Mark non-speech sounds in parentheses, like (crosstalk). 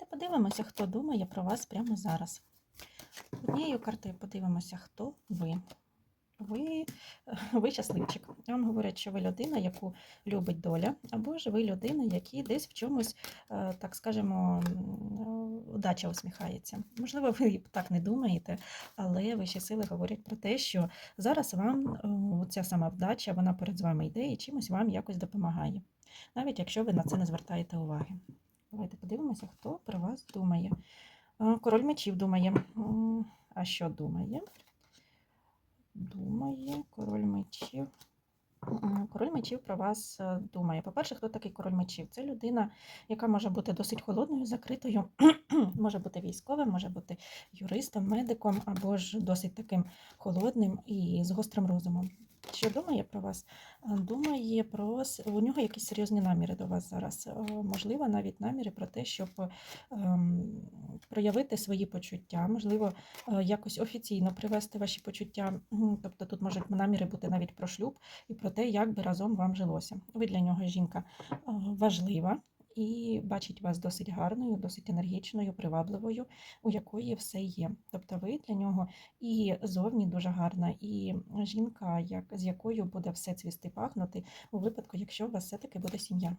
Давайте подивимося, хто думає про вас прямо зараз. Однією картою подивимося, хто ви. Ви, ви щасливчик. Вам говорять, що ви людина, яку любить доля, або ж ви людина, якій десь в чомусь, е, так скажемо, удача усміхається. Можливо, ви так не думаєте, але вищі сили говорять про те, що зараз вам е, ця сама вдача, вона перед вами йде і чимось вам якось допомагає, навіть якщо ви на це не звертаєте уваги. Давайте подивимося, хто про вас думає. Е, Король мечів думає. А що думає? Думає, король мечів. Король мечів про вас е, думає. По-перше, хто такий король мечів? Це людина, яка може бути досить холодною, закритою, (clears throat) може бути військовим, може бути юристом, медиком, або ж досить таким холодним і з гострим розумом. Що думає про вас? Е, Думає про у нього якісь серйозні наміри до вас зараз. Е, Можливо, навіть наміри про те, щоб ем, проявити свої почуття, можливо, е, якось офіційно привести ваші почуття. Тобто тут можуть наміри бути навіть про шлюб і про те, як би разом вам жилося. Ви для нього жінка важлива і бачить вас досить гарною, досить енергічною, привабливою, у якої все є. Тобто ви для нього і зовні дуже гарна, і жінка, як, з якою буде все цвісти пахнути у випадку, якщо у вас все-таки буде сім'я.